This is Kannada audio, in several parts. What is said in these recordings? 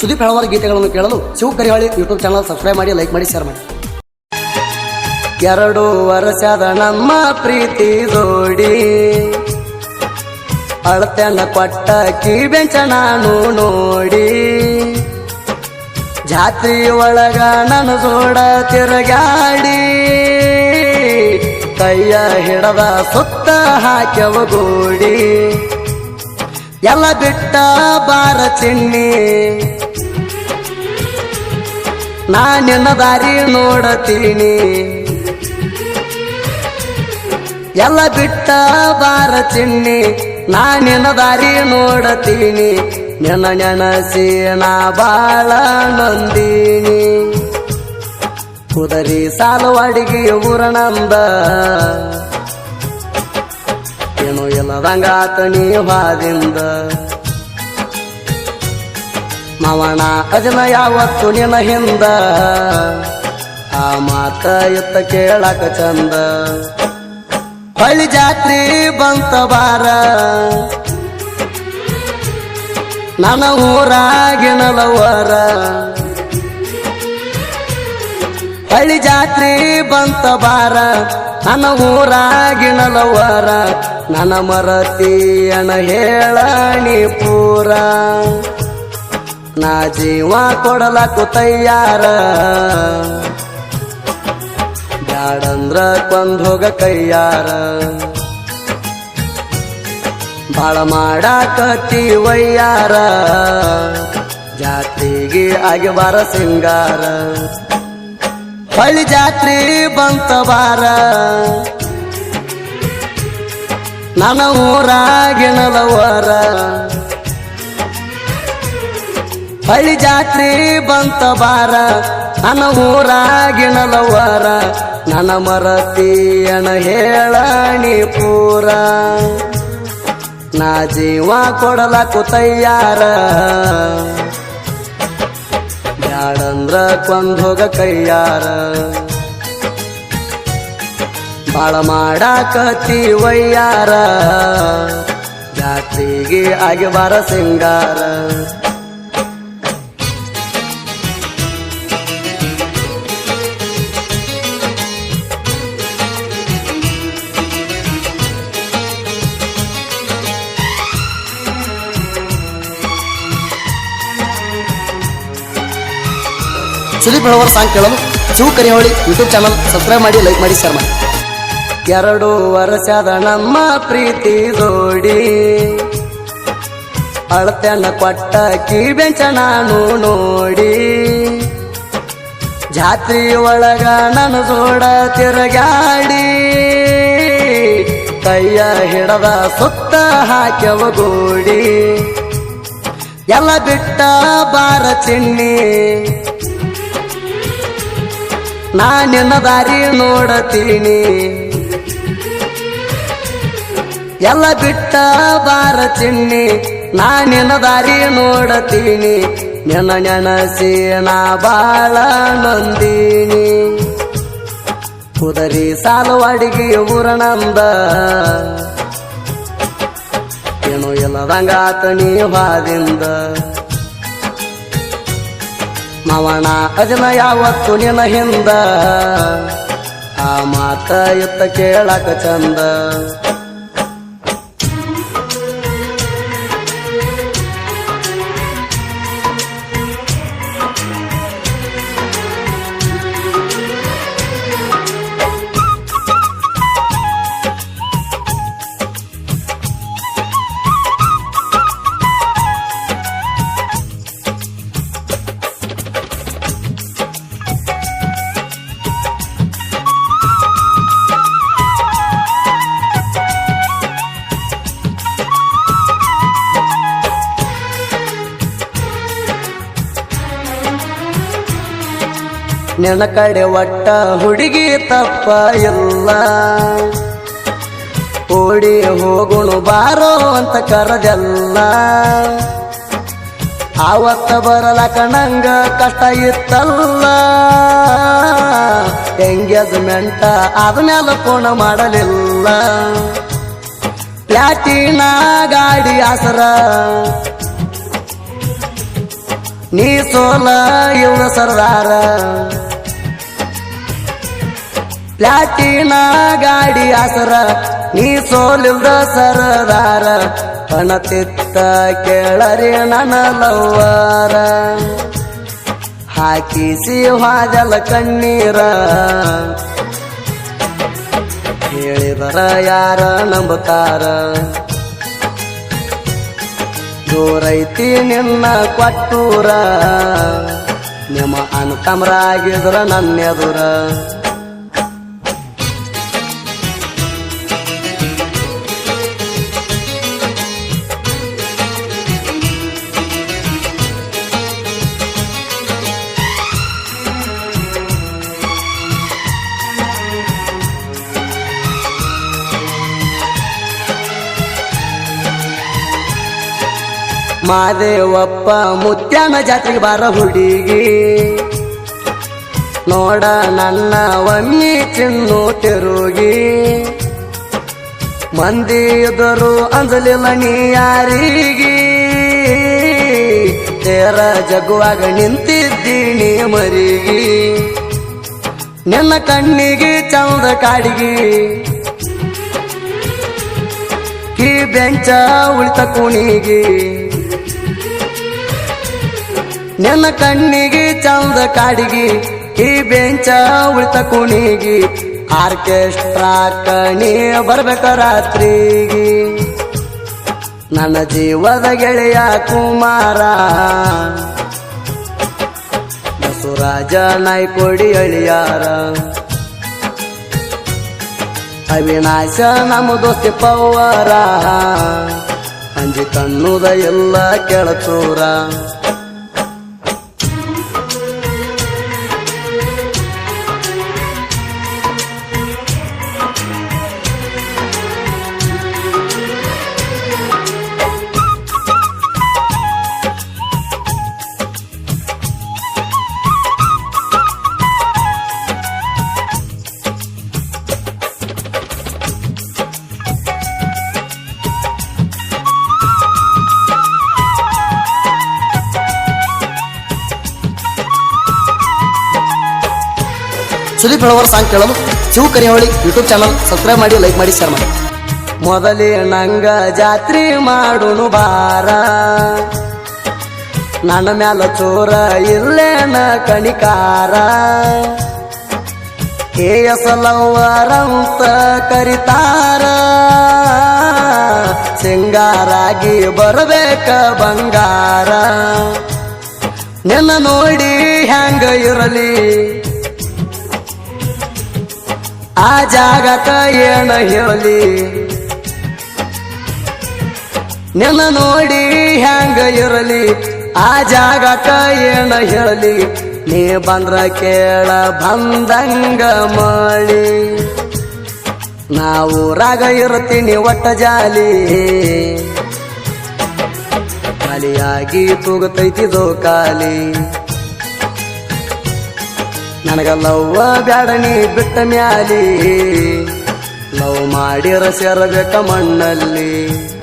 ಸುದೀಪ್ ಹಲವಾರು ಗೀತೆಗಳನ್ನು ಕೇಳಲು Shiva Karihali YouTube channel subscribe ಮಾಡಿ, ಲೈಕ್ ಮಾಡಿ, ಶೇರ್ ಮಾಡಿ. ಎರಡು ವರ್ಷದ ನಮ್ಮ ಪ್ರೀತಿ ಜೋಡಿ. ಅಳತೆನ ಕೊಟ್ಟ ಕಿವೆಂಚ ನಾನು ನೋಡಿ. ಜಾತ್ರಿ ಒಳಗ ನನ್ನ ಜೋಡ ತಿರುಗಾಡಿ. ಕೈಯ ಹಿಡದ ಸುತ್ತ ಹಾಕ್ಯವ ಗೋಡಿ. ಎಲ್ಲ ಬಿಟ್ಟ ಬಾರ ಚಿನ್ನಿ ನಾ ದಾರಿ ನೋಡತೀನಿ. ಎಲ್ಲ ಬಿಟ್ಟ ಬಾರ ಚಿನ್ನಿ ನಾ ದಾರಿ ನೋಡತೀನಿ. ನೆನ ನೆನಸಿ ನಾ ಬಾಳ ನೊಂದೀನಿ. ಕುದರಿ ಸಾಲು ಅಡಿಗೆ ಊರಣಂದ ಏನು ಇಲ್ಲದಂಗಾತ ನೀ ಬಾದಿಂದ. ಮಾವಣ ಅಜನ ಯಾವತ್ತು ನಿನ ಹಿಂದ? ಆ ಮಾತ ಎತ್ತ ಕೇಳಕ ಚಂದ? ಹಳ್ಳಿ ಜಾತ್ರಿ ಬಂತ ಬಾರ? ನನ್ನ ಊರಾಗಿನಲವರ ಹಳ್ಳಿ ಜಾತ್ರಿ ಬಂತ ಬಾರ? ನನ್ನ ಊರಾಗಿನಲವರ ನನ್ನ ಮರತಿಯನ ಹೇಳಣಿ ಪೂರ? ನಾ ಜೀವ ಕೊಡಲಕು ತಯ್ಯಾರ ಬ್ಯಾಡಂದ್ರ ಕೊಂದ್ ಹೋಗ ಕೈಯಾರ. ಬಾಳ ಮಾಡಾಕತಿ ವಯ್ಯಾರ ಜಾತ್ರೆಗೆ ಆಗಿ ಬಾರ ಸಿಂಗಾರ. ಹಳ್ಳಿ ಜಾತ್ರೆ ಬಂತ ಬಾರ ನನ್ನ ಊರಾಗಿನಲವರ. ಹಳ್ಳಿ ಜಾತ್ರೆ ಬಂತ ಬಾರ, ನನ್ನ ಊರಾಗಿನಲವರ ನನ್ನ ಮರತಿಯನ ಹೇಳಣಿ ಪೂರ. ನಾ ಜೀವ ಕೊಡಲ ಕುತಯ್ಯಾರ ಯಾಡಂದ್ರ ಕೊಂದು ಹೋಗ ಕೈಯಾರ. ಬಾಳ ಮಾಡಾಕತಿ ವಯ್ಯಾರ. ಜಾತ್ರೆಗೆ ಆಗಿ ಬಾರ ಸಿಂಗಾರ. ಸುದೀಪ್ ಹೇಳುವರ ಸಾಂಗ್ ಕೇಳಲು Shiva Kariholi YouTube channel subscribe ಮಾಡಿ ಲೈಕ್ ಮಾಡಿ ಶೇರ್ ಮಾಡಿ. ಎರಡು ವರ್ಷದ ನಮ್ಮ ಪ್ರೀತಿ ಜೋಡಿ. ಅಳತೆನ ಕೊಟ್ಟ ಕೀ ಬೆಂಚ ನಾನು ನೋಡಿ. ಜಾತ್ರಿ ಒಳಗ ನನ್ನ ಜೋಡ ತಿರುಗಾಡಿ. ಕೈಯ ಹಿಡದ ಸುತ್ತ ಹಾಕ್ಯವ ಗೋಡಿ. ಎಲ್ಲ ಬಿಟ್ಟ ಬಾರ ಚಿನ್ನಿ. ನಾ ನಿನ್ನ ದಾರಿ ನೋಡತೀನಿ. ಎಲ್ಲ ಬಿಟ್ಟ ಬಾರ ಚಿನ್ನಿ ನಾ ನಿನ್ನ ದಾರಿ ನೋಡತೀನಿ. ನಿನ್ನ ನೆನಸಿ ನಾ ಬಾಳ ನೊಂದೀನಿ. ಕುದರಿ ಸಾಲು ಅಡಿಗೆ ಊರಣಂದ ಏನು ಇಲ್ಲದಂಗಾತ ನೀ ಬಾದಿಂದ ಮಾವಣ ಅಜನ ಯಾವತ್ತು ನಿನ ಹಿಂದ? ಆ ಮಾತ ಎತ್ತ ಕೇಳಕ ಚಂದ? ನಿನ್ನ ಕಡೆ ಒಟ್ಟ ಹುಡುಗಿ ತಪ್ಪ ಇಲ್ಲ. ಓಡಿ ಹೋಗುಣು ಬಾರೋ ಅಂತ ಕರದೆಲ್ಲ. ಆವತ್ತ ಬರಲ ಕಣಂಗ ಕಷ್ಟ ಇತ್ತಲ್ಲ. ಎಂಗೇಜ್ಮೆಂಟ ಆದ್ಮೇಲೆ ಪೂರ್ಣ ಮಾಡಲಿಲ್ಲ. ಪ್ಲಾಟಿನ ಗಾಡಿ ಆಸರ. ನೀ ಸೋಲ ಇವ ಸರ್ದಾರ. ಪ್ಲಾಟಿನ ಗಾಡಿ ಆಸರ ನೀ ಸೋಲಿಲ್ದ ಸರದಾರ ಪಣತಿತ್ತ ಕೇಳರಿ ನನ್ನ ಲವ್ವಾರ. ಹಾಕಿಸಿ ಹಾಜಲ ಕಣ್ಣೀರ, ಹೇಳಿದರ ಯಾರ ನಂಬುತ್ತಾರ ದೂರೈತಿ ನಿನ್ನ ಕೊಟ್ಟೂರ, ನಿಮ್ಮ ಅನ್ಕಮರಾಗಿದ್ರ ನನ್ನೆದುರ. ಮಾದೇವಪ್ಪ ಮುತ್ಯಾನ ಜಾತ್ರೆಗೆ ಬಾರ ಹುಡುಗಿ. ನೋಡ ನನ್ನ ಒಮ್ಮಿ ಚಿನ್ನು ತಿರುಗಿ. ಮಂದಿ ಎದುರು ಅಂಜಲಿ ನೀ ಯಾರಿಗಿ ತೇರ ಜಗುವಾಗ ನಿಂತಿದ್ದೀನಿ ಮರಿಗಿ. ನಿನ್ನ ಕಣ್ಣಿಗೆ ಚಂದ ಕಾಡಿಗೆ. ಕಿ ಬೆಂಚ ಉಳಿತ ಕುಣಿಗೆ. ನಿನ್ನ ಕಣ್ಣಿಗೆ ಚಂದ ಕಾಡಿಗೆ, ಈ ಬೆಂಚ ಉಳಿತ ಕುಣಿಗಿ, ಆರ್ಕೆಸ್ಟ್ರಾ ಕಣಿ ಬರ್ಬೇಕ ರಾತ್ರಿಗೆ. ನನ್ನ ಜೀವದ ಗೆಳೆಯ ಕುಮಾರ, ಬಸವರಾಜ ನಾಯ್ಕೊಡಿ ಅಳಿಯಾರ. ಅವಿನಾಶ ನಮ್ಮ ದೋಸ್ತಿ ಪವ್ವರ, ಅಂಜಿ ಕಣ್ಣುದ ಎಲ್ಲ ಕೆಳಚೂರ ಸುದೀಪ್ ಹೇಳುವರ ಸಾಂಗ್ ಕೇಳಲು Shiva Kariholi YouTube channel subscribe ಮಾಡಿ ಲೈಕ್ ಮಾಡಿ ಶೇರ್ ಮಾಡಿ. ಮೊದಲೇ ನಂಗ ಜಾತ್ರೆ ಮಾಡುನು ಬಾರ. ನನ್ನ ಮ್ಯಾಲ ಚೋರ ಇರ್ಲೇನ ಕಣಿಕಾರ. ಕೇಸಲವರಂತ ಕರಿತಾರ. ಸಿಂಗಾರಾಗಿ ಬರಬೇಕ ಬಂಗಾರ. ನಿನ್ನ ನೋಡಿ ಹ್ಯಾಂಗ ಇರಲಿ. ಆ ಜಾಗಕ ಏನ ಹೇಳಿ ನಿನ್ನ ನೋಡಿ ಹ್ಯಾಂಗ ಇರಲಿ. ಆ ಜಾಗಕ ಏನ ಹೇಳಿ ನೀ ಬಂದ್ರ ಕೇಳ ಬಂದಂಗ ಮಾಡಿ. ನಾವು ರಾಗ ಇರುತ್ತೀನಿ ಒಟ್ಟ ಜಾಲಿ. ಖಾಲಿಯಾಗಿ ತೂಗುತ್ತೈತಿದೋ ಕಾಲಿ. ನನಗ ಲವ್ವ ನೀ ಬಿಟ್ಟ ಮ್ಯಾಲಿ. ಲವ್ ಮಾಡಿರ ಸೇರಬೇಕ ಮಣ್ಣಲ್ಲಿ.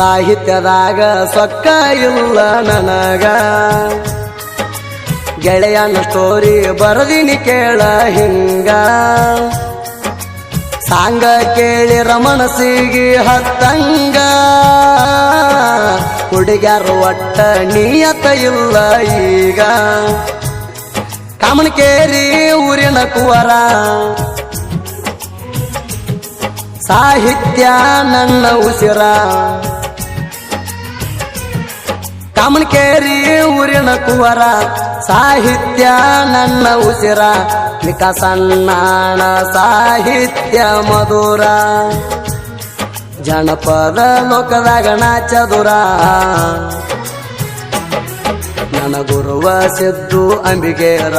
ಸಾಹಿತ್ಯದಾಗ ಸೊಕ್ಕ ಇಲ್ಲ ನನಗ. ಗೆಳೆಯನ ಸ್ಟೋರಿ ಬರದಿನಿ ಕೇಳ ಹಿಂಗ. ಸಾಂಗ ಕೇಳಿರ ಸಿಗಿ ಹತ್ತಂಗ. ಹುಡುಗ್ಯಾರ ಒಟ್ಟ ನಿಯತ ಇಲ್ಲ ಈಗ. ಕಾಮನಕೇರಿ ಊರಿನ ಕುವರ. ಸಾಹಿತ್ಯ ನನ್ನ ಉಸಿರ. ಕಾಮನಕೇರಿ ಊರಿನ ಕುವರ, ಸಾಹಿತ್ಯ ನನ್ನ ಉಸಿರ ವಿಕಸನ್ನಾಣ ಸಾಹಿತ್ಯ ಮಧುರ. ಜನಪದ ಲೋಕದಾಗ ನಾಚದುರ ನನ್ನ ಗುರುವ ಸಿದ್ದು ಅಂಬಿಗೇರ.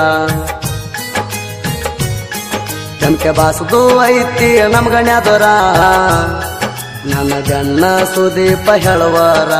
ಕೆಂಕೆ ಬಾಸದು ಐತಿ ನಮ್ಗಣ್ಯಾದರ ನನ್ನ ಗಣ್ಣ ಸುದೀಪ ಹೇಳುವರ.